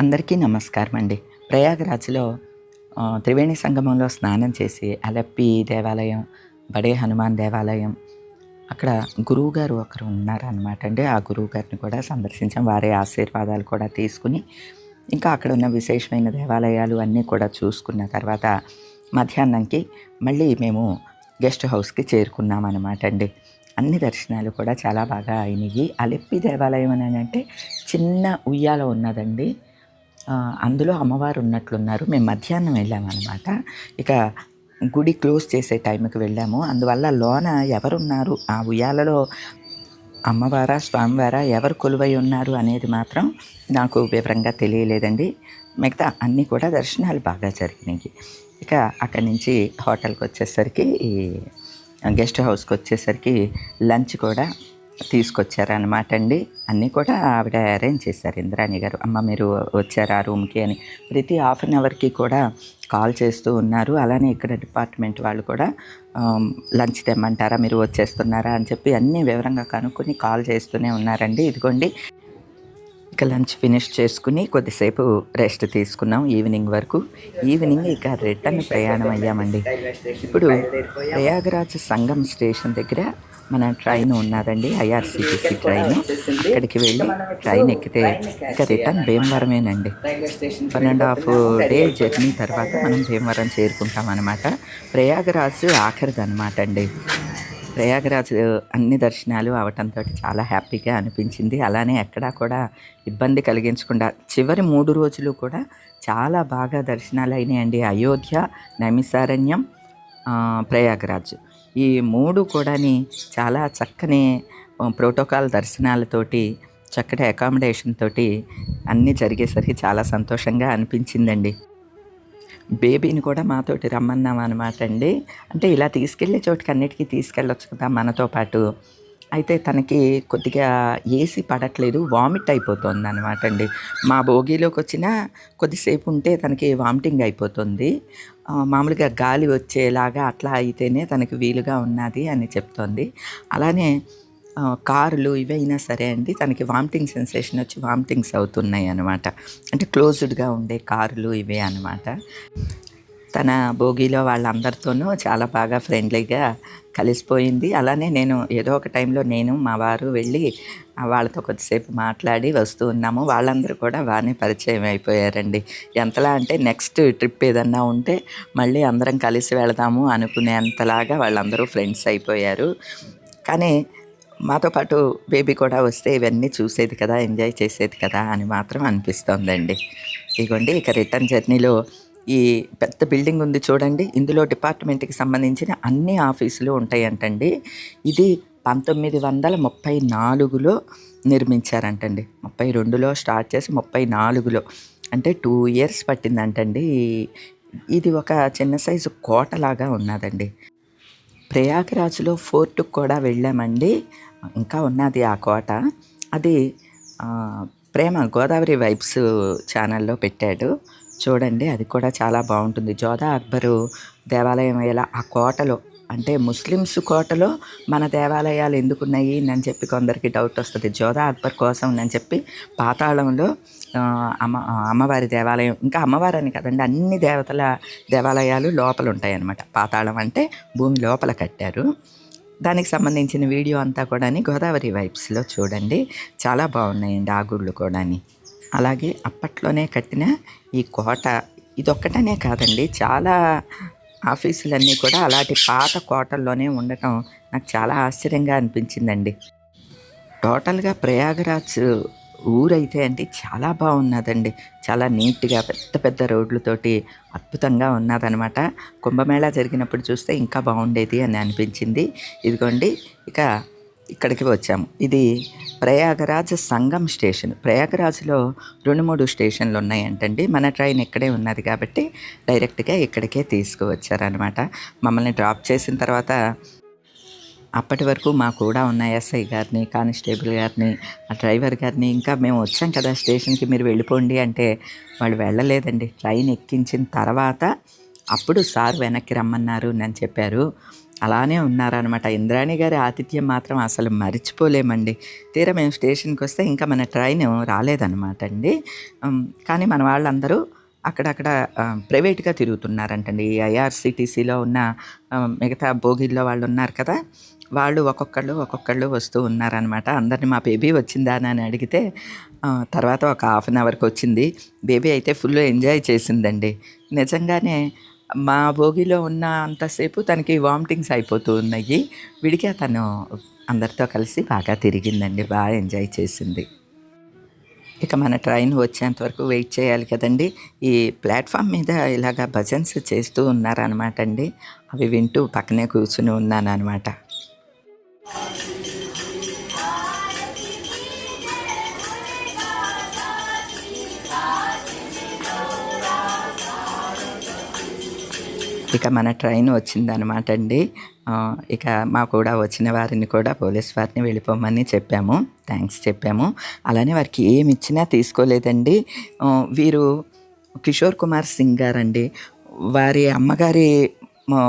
అందరికీ నమస్కారం అండి. ప్రయాగరాజ్లో త్రివేణి సంగమంలో స్నానం చేసి అలప్పి దేవాలయం బడే హనుమాన్ దేవాలయం అక్కడ గురువుగారు ఒకరు ఉన్నారనమాట అండి. ఆ గురువుగారిని కూడా సందర్శించాం. వారి ఆశీర్వాదాలు కూడా తీసుకుని ఇంకా అక్కడ ఉన్న విశేషమైన దేవాలయాలు అన్నీ కూడా చూసుకున్న తర్వాత మధ్యాహ్నంకి మళ్ళీ మేము గెస్ట్ హౌస్కి చేరుకున్నాం అనమాట అండి. అన్ని దర్శనాలు కూడా చాలా బాగా అయినాయి అలెప్పి దేవాలయం అని అంటే చిన్న ఉయ్యాల ఉన్నదండి. అందులో అమ్మవారు ఉన్నట్లున్నారు మేము మధ్యాహ్నం వెళ్ళామన్నమాట. ఇక గుడి క్లోజ్ చేసే టైంకి వెళ్ళాము. అందువల్ల లోన ఎవరున్నారు? ఆ ఉయ్యాలలో అమ్మవారా స్వామివారా ఎవరు కొలువై ఉన్నారు అనేది మాత్రం నాకు వివరంగా తెలియలేదండి. మిగతా అన్నీ కూడా దర్శనాలు బాగా జరిగినాయి. ఇక అక్కడి నుంచి హోటల్కి వచ్చేసరికి ఈ గెస్ట్ హౌస్కి వచ్చేసరికి లంచ్ కూడా తీసుకొచ్చారనమాట అండి. అన్నీ కూడా ఆవిడ అరేంజ్ చేశారు ఇంద్రాణి గారు. అమ్మ మీరు వచ్చారా రూమ్కి అని. ప్రతి హాఫ్ అన్ అవర్కి కూడా కాల్ చేస్తూ ఉన్నారు. అలానే ఇక్కడ డిపార్ట్మెంట్ వాళ్ళు కూడా లంచ్ తెమ్మంటారా మీరు వచ్చేస్తున్నారా అని చెప్పి అన్నీ వివరంగా కనుక్కొని కాల్ చేస్తూనే ఉన్నారండి. ఇదిగోండి. ఇక లంచ్ ఫినిష్ చేసుకుని కొద్దిసేపు రెస్ట్ తీసుకున్నాం ఈవినింగ్ వరకు. ఈవినింగ్ ఇక రిటర్న్ ప్రయాణం అయ్యామండి. ఇప్పుడు ప్రయాగరాజ్ సంగం స్టేషన్ దగ్గర మన ట్రైన్ ఉన్నదండి ఐఆర్సీటీసీ ట్రైన్. ఇక్కడికి వెళ్ళి ట్రైన్ ఎక్కితే ఇక return భీమవరమేనండి. One and half day journey తర్వాత మనం భీమవరం చేరుకుంటాం అనమాట ప్రయాగరాజ్ ఆఖరిది అనమాట అండి ప్రయాగరాజ్ అన్ని దర్శనాలు అవటంతో చాలా హ్యాపీగా అనిపించింది. అలానే ఎక్కడా కూడా ఇబ్బంది కలిగించకుండా చివరి మూడు రోజులు కూడా చాలా బాగా దర్శనాలు అయినాయండి అయోధ్య నైమిసారణ్యం ప్రయాగరాజు ప్రయాగరాజ్. ఈ మూడు కూడాని చాలా చక్కని ప్రోటోకాల్ దర్శనాలతోటి చక్కటి అకామిడేషన్ తోటి అన్నీ జరిగేసరికి చాలా సంతోషంగా అనిపించిందండి. బేబీని కూడా మాతోటి రమ్మన్నాం అనమాట అండి. అంటే ఇలా తీసుకెళ్ళే చోటుకి అన్నిటికీ తీసుకెళ్ళొచ్చు కదా మనతో పాటు. అయితే తనకి కొద్దిగా ఏసీ పడట్లేదు వామిట్ అయిపోతుంది అనమాట అండి. మా భోగిలోకి వచ్చిన కొద్దిసేపు ఉంటే తనకి వామిటింగ్ అయిపోతుంది. మామూలుగా గాలి వచ్చేలాగా అట్లా అయితేనే తనకి వీలుగా ఉన్నది అని చెప్తోంది. అలానే కారులు ఇవైనా సరే అండి తనకి వామిటింగ్ సెన్సేషన్ వచ్చి వామిటింగ్స్ అవుతున్నాయి అనమాట అంటే క్లోజ్డ్గా ఉండే కారులు ఇవే అనమాట తన భోగిలో వాళ్ళందరితోనూ చాలా బాగా ఫ్రెండ్లీగా కలిసిపోయింది. అలానే నేను ఏదో ఒక టైంలో నేను మా వారు వెళ్ళి వాళ్ళతో కొద్దిసేపు మాట్లాడి వస్తూ ఉన్నాము. వాళ్ళందరూ కూడా బాగానే పరిచయం అయిపోయారండి. ఎంతలా అంటే నెక్స్ట్ ట్రిప్ ఏదన్నా ఉంటే మళ్ళీ అందరం కలిసి వెళదాము అనుకునేంతలాగా వాళ్ళందరూ ఫ్రెండ్స్ అయిపోయారు. కానీ మాతో పాటు బేబీ కూడా వస్తే ఇవన్నీ చూసేది కదా ఎంజాయ్ చేసేది కదా అని మాత్రం అనిపిస్తోందండి. ఇదిగోండి ఇక రిటర్న్ జర్నీలో ఈ పెద్ద బిల్డింగ్ ఉంది చూడండి. ఇందులో డిపార్ట్మెంట్కి సంబంధించిన అన్ని ఆఫీసులు ఉంటాయంటండి. ఇది పంతొమ్మిది వందల ముప్పై నాలుగులో నిర్మించారంటండి. ముప్పై రెండులో స్టార్ట్ చేసి ముప్పై నాలుగులో అంటే టూ ఇయర్స్ పట్టిందంటండి. ఇది ఒక చిన్న సైజు కోటలాగా ఉన్నదండి. ప్రయాగరాజ్లో ఫోర్ట్కి కూడా వెళ్ళామండి. ఇంకా ఉన్నది ఆ కోట. అది ప్రేమ గోదావరి వైబ్స్ ఛానల్లో పెట్టాడు. చూడండి అది కూడా చాలా బాగుంటుంది. జోధా అక్బరు దేవాలయం ఎలా ఆ కోటలో అంటే ముస్లిమ్స్ కోటలో మన దేవాలయాలు ఎందుకున్నాయి అని చెప్పి కొందరికి డౌట్ వస్తుంది. జోధా అక్బర్ కోసం అని చెప్పి పాతాళంలో అమ్మ అమ్మవారి దేవాలయం ఇంకా అమ్మవారు అని కదండి అన్ని దేవతల దేవాలయాలు లోపల ఉంటాయన్నమాట పాతాళం అంటే భూమి లోపల కట్టారు. దానికి సంబంధించిన వీడియో అంతా కూడా గోదావరి వైబ్స్లో చూడండి. చాలా బాగున్నాయండి ఆ గుళ్ళు కూడాని. అలాగే అప్పట్లోనే కట్టిన ఈ కోట. ఇదొక్కటనే కాదండి చాలా ఆఫీసులన్నీ కూడా అలాంటి పాత కోటల్లోనే ఉండటం నాకు చాలా ఆశ్చర్యంగా అనిపించిందండి. టోటల్గా ప్రయాగరాజ్ ఊరైతే అండి చాలా బాగున్నదండి. చాలా నీట్గా పెద్ద పెద్ద రోడ్లతోటి అద్భుతంగా ఉన్నదనమాట. కుంభమేళా జరిగినప్పుడు చూస్తే ఇంకా బాగుండేది అని అనిపించింది. ఇదిగోండి ఇక ఇక్కడికి వచ్చాము. ఇది ప్రయాగరాజ్ సంగం స్టేషన్. ప్రయాగరాజ్లో రెండు మూడు స్టేషన్లు ఉన్నాయంటండి. మన ట్రైన్ ఇక్కడే ఉన్నది కాబట్టి డైరెక్ట్గా ఇక్కడికే తీసుకువచ్చారనమాట మమ్మల్ని డ్రాప్ చేసిన తర్వాత అప్పటి వరకు మా కూడా ఉన్న ఎస్ఐ గారిని కానిస్టేబుల్ గారిని ఆ డ్రైవర్ గారిని ఇంకా మేము వచ్చాం కదా స్టేషన్కి మీరు వెళ్ళిపోండి అంటే వాళ్ళు వెళ్ళలేదండి. ట్రైన్ ఎక్కించిన తర్వాత అప్పుడు సార్ వెనక్కి రమ్మన్నారు అని చెప్పారు. అలానే ఉన్నారనమాట ఇంద్రాణి గారి ఆతిథ్యం మాత్రం అసలు మర్చిపోలేమండి. తీరా మేము స్టేషన్కి వస్తే ఇంకా మన ట్రైన్ రాలేదన్నమాట అండి. కానీ మన వాళ్ళందరూ అక్కడక్కడ ప్రైవేట్గా తిరుగుతున్నారంటండి. ఈ ఐఆర్సిటీసీలో ఉన్న మిగతా బోగిల్లో వాళ్ళు ఉన్నారు కదా వాళ్ళు ఒక్కొక్కళ్ళు ఒక్కొక్కళ్ళు వస్తూ ఉన్నారనమాట అందరిని మా బేబీ వచ్చిందా అని అడిగితే తర్వాత ఒక హాఫ్ అన్ అవర్కి వచ్చింది. బేబీ అయితే ఫుల్ ఎంజాయ్ చేసిందండి. నిజంగానే మా భోగిలో ఉన్న అంతసేపు తనకి వామిటింగ్స్ అయిపోతూ ఉన్నాయి. విడిగా తను అందరితో కలిసి బాగా తిరిగిందండి. బాగా ఎంజాయ్ చేసింది. ఇక మన ట్రైన్ వచ్చేంత వరకు వెయిట్ చేయాలి కదండి. ఈ ప్లాట్ఫామ్ మీద ఇలాగ భజన్స్ చేస్తూ ఉన్నారనమాట అండి. అవి వింటూ పక్కనే కూర్చుని ఉన్నాను అనమాట ఇక మన ట్రైన్ వచ్చిందనమాట అండి. ఇక మా కూడా వచ్చిన వారిని కూడా పోలీస్ వారిని వెళ్ళిపోమని చెప్పాము. థ్యాంక్స్ చెప్పాము. అలానే వారికి ఏమి ఇచ్చినా తీసుకోలేదండి. వీరు కిషోర్ కుమార్ సింగ్ గారండి. వారి అమ్మగారి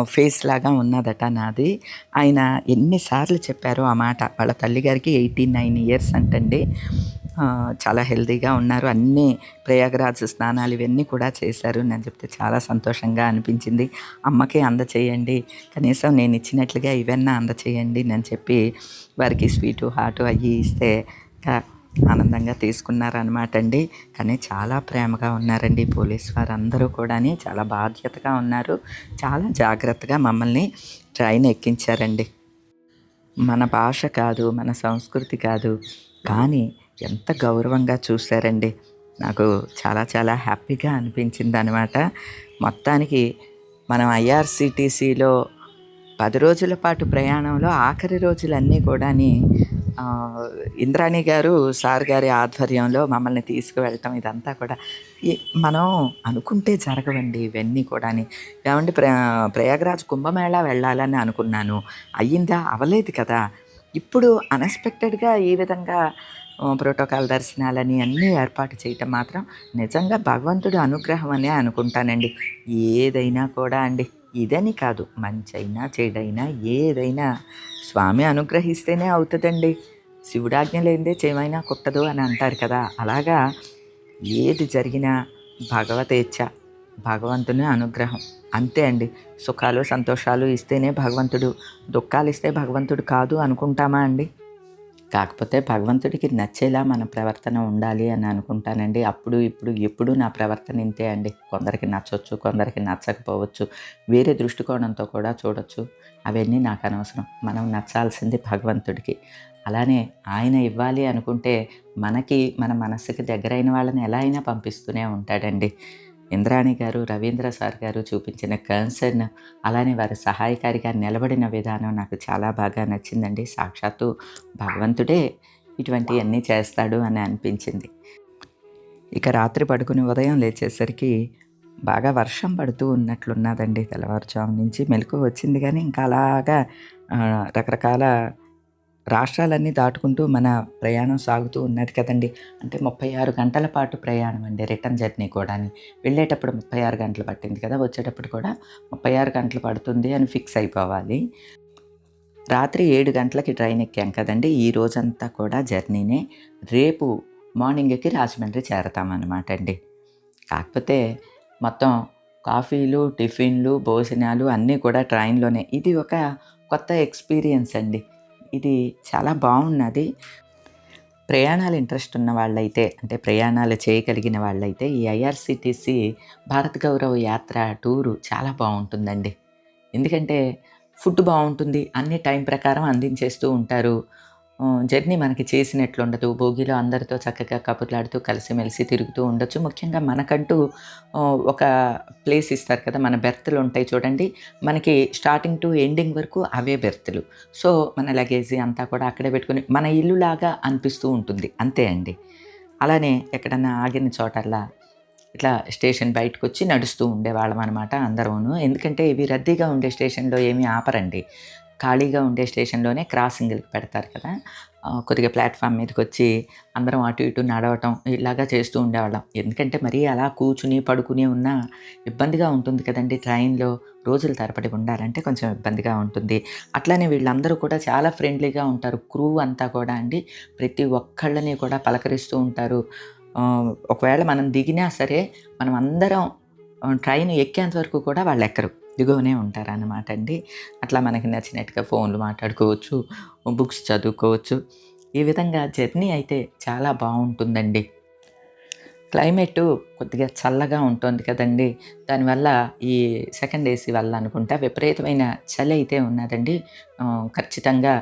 ఫేస్ లాగా ఉన్నదట నాది. ఆయన ఎన్నిసార్లు చెప్పారో ఆ మాట. వాళ్ళ తల్లిగారికి ఎయిటీ నైన్ ఇయర్స్ అంటండి. చాలా హెల్తీగా ఉన్నారు. అన్నీ ప్రయాగరాజ్ స్నానాలు ఇవన్నీ కూడా చేశారు. నేను చెప్తే చాలా సంతోషంగా అనిపించింది. అమ్మకి అందచేయండి. కనీసం నేను ఇచ్చినట్లుగా ఇవన్నీ అందచేయండి నేను చెప్పి వారికి స్వీటు హాటు అయ్యి ఇస్తే ఆనందంగా తీసుకున్నారనమాట అండి. కానీ చాలా ప్రేమగా ఉన్నారండి పోలీస్ వారు అందరూ కూడా చాలా బాధ్యతగా ఉన్నారు. చాలా జాగ్రత్తగా మమ్మల్ని ట్రైన్ ఎక్కించారండి. మన భాష కాదు మన సంస్కృతి కాదు. కానీ ఎంత గౌరవంగా చూశారండి. నాకు చాలా చాలా హ్యాపీగా అనిపించింది అనమాట మొత్తానికి మనం ఐఆర్సిటీసీలో పది రోజుల పాటు ప్రయాణంలో ఆఖరి రోజులన్నీ కూడాని ఇంద్రాణి గారు సార్ గారి ఆధ్వర్యంలో మమ్మల్ని తీసుకువెళ్ళటం ఇదంతా కూడా మనం అనుకుంటే జరగవండి ఇవన్నీ కూడాని. ఏమంటే ప్ర ప్రయాగరాజ్ కుంభమేళా వెళ్ళాలని అనుకున్నాను. అయ్యిందా? అవలేదు కదా. ఇప్పుడు అన్ఎక్స్పెక్టెడ్గా ఈ విధంగా ప్రోటోకాల్ దర్శనాలని అన్నీ ఏర్పాటు చేయటం మాత్రం నిజంగా భగవంతుడి అనుగ్రహం అనే అనుకుంటానండి. ఏదైనా కూడా అండి. ఇదని కాదు మంచైనా చెడైనా ఏదైనా స్వామి అనుగ్రహిస్తేనే అవుతుందండి. శివుడాజ్ఞ లేనిదే చేమైనా కుట్టదు అని అంటారు కదా. అలాగా ఏది జరిగినా భగవతేచ్ఛ భగవంతుని అనుగ్రహం. అంతే అండి. సుఖాలు సంతోషాలు ఇస్తేనే భగవంతుడు దుఃఖాలు ఇస్తే భగవంతుడు కాదు అనుకుంటామా అండి? కాకపోతే భగవంతుడికి నచ్చేలా మన ప్రవర్తన ఉండాలి అని అనుకుంటానండి. అప్పుడు ఇప్పుడు ఎప్పుడు నా ప్రవర్తన ఇంతే అండి. కొందరికి నచ్చవచ్చు కొందరికి నచ్చకపోవచ్చు. వేరే దృష్టికోణంతో కూడా చూడొచ్చు. అవన్నీ నాకు అనవసరం. మనం నచ్చాల్సింది భగవంతుడికి. అలానే ఆయన ఇవ్వాలి అనుకుంటే మనకి మన మనస్సుకి దగ్గరైన వాళ్ళని ఎలా అయినా పంపిస్తూనే ఉంటాడండి. ఇంద్రాణి గారు రవీంద్ర సార్ గారు చూపించిన కన్సర్న్ అలానే వారి సహాయకారిగా నిలబడిన విధానం నాకు చాలా బాగా నచ్చిందండి. సాక్షాత్తు భగవంతుడే ఇటువంటివన్నీ చేస్తాడు అని అనిపించింది. ఇక రాత్రి పడుకుని ఉదయం లేచేసరికి బాగా వర్షం పడుతూ ఉన్నట్లున్నదండి తెల్లవారుజాము నుంచి. మెలకు వచ్చింది కానీ ఇంకా అలాగా రకరకాల రాష్ట్రాలన్నీ దాటుకుంటూ మన ప్రయాణం సాగుతూ ఉన్నది కదండి. అంటే ముప్పై ఆరు గంటల పాటు ప్రయాణం అండి రిటర్న్ జర్నీ కూడా వెళ్ళేటప్పుడు ముప్పై ఆరు గంటలు పట్టింది కదా వచ్చేటప్పుడు కూడా ముప్పై ఆరు గంటలు పడుతుంది అని ఫిక్స్ అయిపోవాలి. రాత్రి ఏడు గంటలకి ట్రైన్ ఎక్కాం కదండి. ఈ రోజంతా కూడా జర్నీనే. రేపు మార్నింగ్కి రాజమండ్రి చేరతామన్నమాట అండి. కాకపోతే మొత్తం కాఫీలు టిఫిన్లు భోజనాలు అన్నీ కూడా ట్రైన్లోనే. ఇది ఒక కొత్త ఎక్స్పీరియన్స్ అండి. ఇది చాలా బాగున్నది. ప్రయాణాలు ఇంట్రెస్ట్ ఉన్న వాళ్ళైతే అంటే ప్రయాణాలు చేయగలిగిన వాళ్ళైతే ఈ ఐఆర్సిటీసీ భారత్ గౌరవ యాత్ర టూరు చాలా బాగుంటుందండి. ఎందుకంటే ఫుడ్ బాగుంటుంది అన్ని టైం ప్రకారం అందించేస్తూ ఉంటారు. జర్నీ మనకి చేసినట్లు ఉండదు భోగిలో అందరితో చక్కగా కబుర్లాడుతూ కలిసిమెలిసి తిరుగుతూ ఉండొచ్చు. ముఖ్యంగా మనకంటూ ఒక ప్లేస్ ఇస్తారు కదా మన బెర్త్లు ఉంటాయి చూడండి. మనకి స్టార్టింగ్ టు ఎండింగ్ వరకు అవే బెర్త్లు. సో మన లగేజీ అంతా కూడా అక్కడే పెట్టుకుని మన ఇల్లులాగా అనిపిస్తూ ఉంటుంది. అంతే అండి. అలానే ఎక్కడన్నా ఆగిన చోటల్లా ఇట్లా స్టేషన్ బయటకు వచ్చి నడుస్తూ ఉండేవాళ్ళం అనమాట అందరూను. ఎందుకంటే ఇవి రద్దీగా ఉండే స్టేషన్లో ఏమీ ఆపరండి. ఖాళీగా ఉండే స్టేషన్లోనే క్రాసింగ్కి పెడతారు కదా. కొద్దిగా ప్లాట్ఫామ్ మీదకి వచ్చి అందరం అటు ఇటు నడవటం ఇలాగా చేస్తూ ఉండేవాళ్ళం. ఎందుకంటే మరీ అలా కూర్చుని పడుకుని ఉన్నా ఇబ్బందిగా ఉంటుంది కదండి ట్రైన్లో. రోజుల తరబడి ఉండాలంటే కొంచెం ఇబ్బందిగా ఉంటుంది. అట్లానే వీళ్ళందరూ కూడా చాలా ఫ్రెండ్లీగా ఉంటారు. క్రూ అంతా కూడా అండి. ప్రతి ఒక్కళ్ళని కూడా పలకరిస్తూ ఉంటారు. ఒకవేళ మనం దిగినా సరే మనం అందరం ట్రైన్ ఎక్కేంత వరకు కూడా వాళ్ళు ఎక్కరు. దిగువనే ఉంటారన్నమాట అండి. అట్లా మనకి నచ్చినట్టుగా ఫోన్లు మాట్లాడుకోవచ్చు బుక్స్ చదువుకోవచ్చు. ఈ విధంగా జర్నీ అయితే చాలా బాగుంటుందండి. క్లైమేట్ కొద్దిగా చల్లగా ఉంటుంది కదండి. దానివల్ల ఈ సెకండ్ ఏసీ వల్ల అనుకుంటా విపరీతమైన చలి అయితే ఉన్నదండి. ఖచ్చితంగా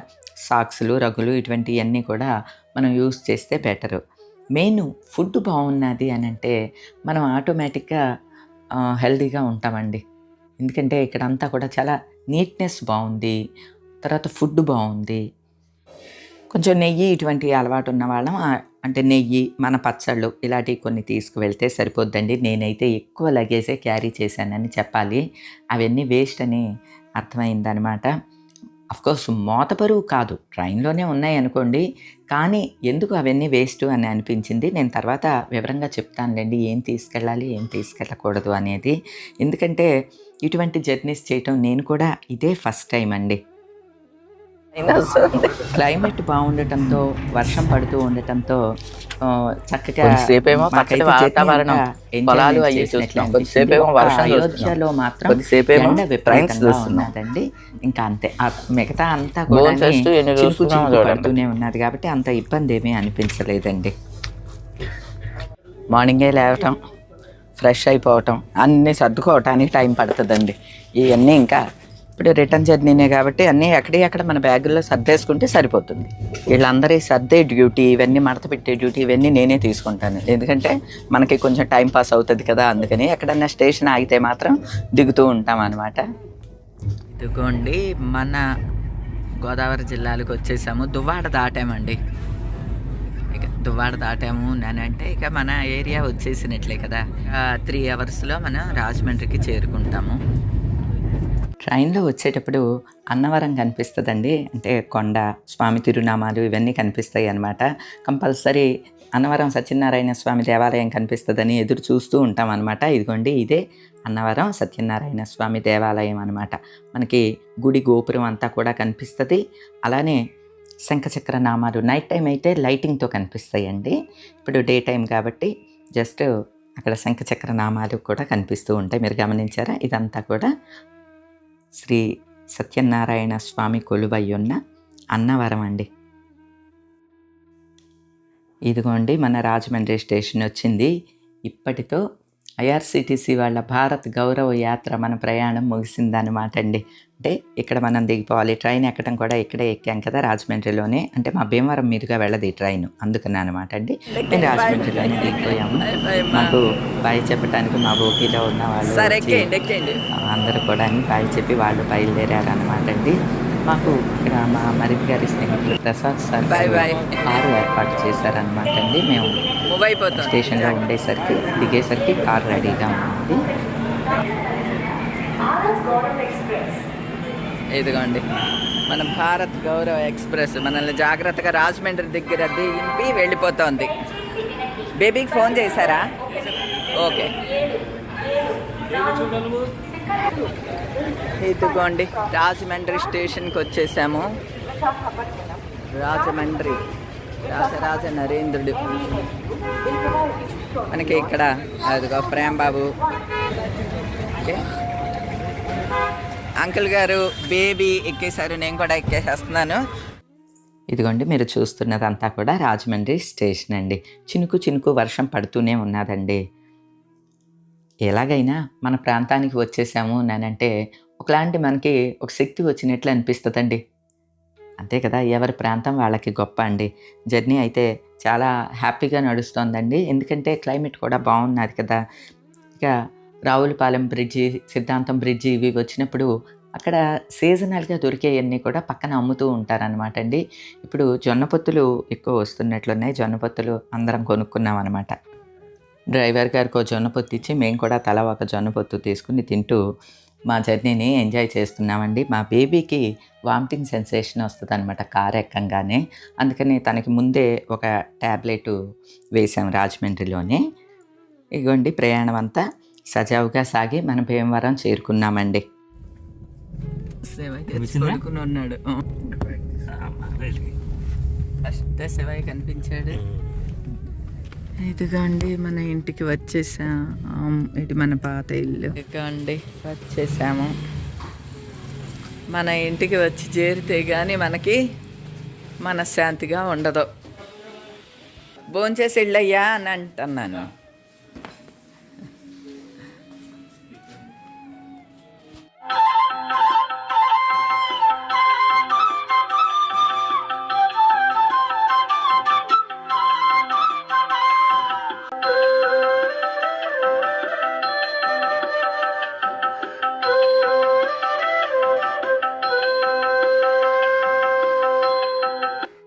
సాక్స్లు రగులు ఇటువంటివన్నీ కూడా మనం యూస్ చేస్తే బెటరు. మెయిన్ ఫుడ్ బాగున్నది అని అంటే మనం ఆటోమేటిక్గా హెల్దీగా ఉంటామండి. ఎందుకంటే ఇక్కడ అంతా కూడా చాలా నీట్నెస్ బాగుంది తర్వాత ఫుడ్ బాగుంది. కొంచెం నెయ్యి ఇటువంటి అలవాటు ఉన్న వాళ్ళం అంటే నెయ్యి మన పచ్చళ్ళు ఇలాంటివి కొన్ని తీసుకువెళ్తే సరిపోద్దండి. నేనైతే ఎక్కువ లగేజే క్యారీ చేశానని చెప్పాలి. అవన్నీ వేస్ట్ అని అర్థమైందనమాట. కోర్స్ మోత బరువు కాదు ట్రైన్లోనే ఉన్నాయి అనుకోండి. కానీ ఎందుకు అవన్నీ వేస్ట్ అని అనిపించింది నేను తర్వాత వివరంగా చెప్తానులేండి. ఏం తీసుకెళ్ళాలి ఏం తీసుకెళ్ళకూడదు అనేది. ఎందుకంటే ఇటువంటి జర్నీస్ చేయటం నేను కూడా ఇదే ఫస్ట్ టైం అండి. క్లైమేట్ బాగుండటంతో వర్షం పడుతూ ఉండటంతో చక్కగా. అయోధ్యలో మాత్రం కొద్దిసేపేమో ఎండ ట్రైన్స్ విపరీతంగా చూస్తున్నాం. ఉన్నదండి. ఇంకా అంతే. మిగతా అంతా కూడా. పడుతూనే ఉన్నది కాబట్టి అంత ఇబ్బంది ఏమీ అనిపించలేదండి. మార్నింగే లేవటం. ఫ్రెష్ అయిపోవటం అన్నీ సర్దుకోవటానికి టైం పడుతుందండి. ఇవన్నీ ఇంకా ఇప్పుడు రిటర్న్ జర్నీనే కాబట్టి అన్నీ ఎక్కడి అక్కడ మన బ్యాగుల్లో సర్దేసుకుంటే సరిపోతుంది. వీళ్ళందరి సర్దే డ్యూటీ ఇవన్నీ మడత పెట్టే డ్యూటీ ఇవన్నీ నేనే తీసుకుంటాను. ఎందుకంటే మనకి కొంచెం టైం పాస్ అవుతుంది కదా అందుకని ఎక్కడన్నా స్టేషన్ ఆగితే మాత్రం దిగుతూ ఉంటాం అనమాట ఇదిగోండి మన గోదావరి జిల్లాలకు వచ్చేసాము. దువ్వాడ దాటామండి. దువ్వాడ దాటాము అని అంటే ఇక మన ఏరియా వచ్చేసినట్లే కదా. త్రీ అవర్స్లో మనం రాజమండ్రికి చేరుకుంటాము. ట్రైన్లో వచ్చేటప్పుడు అన్నవరం కనిపిస్తుందండి. అంటే కొండ స్వామి తిరునామాలు ఇవన్నీ కనిపిస్తాయి అన్నమాట. కంపల్సరీ అన్నవరం సత్యనారాయణ స్వామి దేవాలయం కనిపిస్తుందని ఎదురు చూస్తూ ఉంటాం అనమాట ఇదిగోండి ఇదే అన్నవరం సత్యనారాయణ స్వామి దేవాలయం అనమాట మనకి గుడి గోపురం అంతా కూడా కనిపిస్తుంది. అలానే శంఖచక్ర నామాలు. నైట్ టైం అయితే లైటింగ్తో కనిపిస్తాయండి. ఇప్పుడు డే టైం కాబట్టి జస్ట్ అక్కడ శంఖచక్ర నామాలు కూడా కనిపిస్తూ ఉంటాయి. మీరు గమనించారా? ఇదంతా కూడా శ్రీ సత్యనారాయణ స్వామి కొలువయ్యున్న అన్నవరం అండి. ఇదిగోండి మన రాజమండ్రి స్టేషన్ వచ్చింది. ఇప్పటితో ఐఆర్సిటీసీ వాళ్ళ భారత్ గౌరవ యాత్ర మన ప్రయాణం ముగిసిందనమాట అండి. అంటే ఇక్కడ మనం దిగిపోవాలి ట్రైన్ ఎక్కడం కూడా ఇక్కడే ఎక్కాం కదా రాజమండ్రిలోనే. అంటే మా భీమవరం మీదుగా వెళ్ళదు ఈ ట్రైన్ అందుకని అనమాట అండి. మేము రాజమండ్రిలోనే దిగిపోయాము. మాకు బాయ్ చెప్పడానికి మా బోగిలో ఉన్న వాళ్ళు అందరూ కూడా బాయ్ చెప్పి వాళ్ళు బయలుదేరారు అనమాట అండి. మాకు ఇక్కడ మా మరిది గారి స్నేహితులు ప్రసాద్ సార్. కారు ఏర్పాటు చేశారనమాట అండి. మేము స్టేషన్లో ఉండేసరికి దిగేసరికి కార్ రెడీగా ఉంది. ఇదిగోండి. మన భారత్ గౌరవ ఎక్స్ప్రెస్ మనల్ని జాగ్రత్తగా రాజమండ్రి దగ్గర దింపి వెళ్ళిపోతోంది. బేబీకి ఫోన్ చేశారా? ఓకే. ఇదిగోండి రాజమండ్రి స్టేషన్కి వచ్చేసాము. రాజమండ్రి. రాజరాజ నరేంద్రుడు. మనకి ఇక్కడ అదిగో ప్రేమ్ బాబు ఓకే. అంకుల్ గారు బేబీ ఎక్కేశారు నేను కూడా ఎక్కేసేస్తున్నాను. ఇదిగోండి మీరు చూస్తున్నదంతా కూడా రాజమండ్రి స్టేషన్ అండి. చినుకు చినుకు వర్షం పడుతూనే ఉన్నదండి. ఎలాగైనా మన ప్రాంతానికి వచ్చేసాము అంటే ఒకలాంటి మనకి ఒక శక్తి వచ్చినట్లు అనిపిస్తుందండి. అంతే కదా ఎవరి ప్రాంతం వాళ్ళకి గొప్ప అండి. జర్నీ అయితే చాలా హ్యాపీగా నడుస్తోందండి. ఎందుకంటే క్లైమేట్ కూడా బాగున్నది కదా. ఇక రావులపాలెం బ్రిడ్జి సిద్ధాంతం బ్రిడ్జి ఇవి వచ్చినప్పుడు అక్కడ సీజనల్గా దొరికేవన్నీ కూడా పక్కన అమ్ముతూ ఉంటారనమాట అండి. ఇప్పుడు జొన్న పొత్తులు ఎక్కువ వస్తున్నట్లున్నాయి. జొన్న పొత్తులు అందరం కొనుక్కున్నాం అనమాట డ్రైవర్ గారికి ఒక జొన్న పొత్తు ఇచ్చి మేము కూడా తల ఒక జొన్న పొత్తు తీసుకుని తింటూ మా జర్నీని ఎంజాయ్ చేస్తున్నామండి. మా బేబీకి వామిటింగ్ సెన్సేషన్ వస్తుంది అనమాట కార్ ఎక్కంగానే. అందుకని తనకి ముందే ఒక ట్యాబ్లెట్ వేసాం రాజమండ్రిలోనే. ఇగోండి ప్రయాణం అంతా సజావుగా సాగి మన భీమవరం చేరుకున్నామండి. ఉన్నాడు ఫస్ట్ శివయ్య కనిపించాడు. ఇదిగోండి మన ఇంటికి వచ్చేసాం. ఇది మన పాత ఇల్లు. ఇదిగోండి వచ్చేసాము. మన ఇంటికి వచ్చి చేరితే కానీ మనకి మనశ్శాంతిగా ఉండదు. భోంచేసి ఇళ్ళయ్యా అని అంటున్నాను.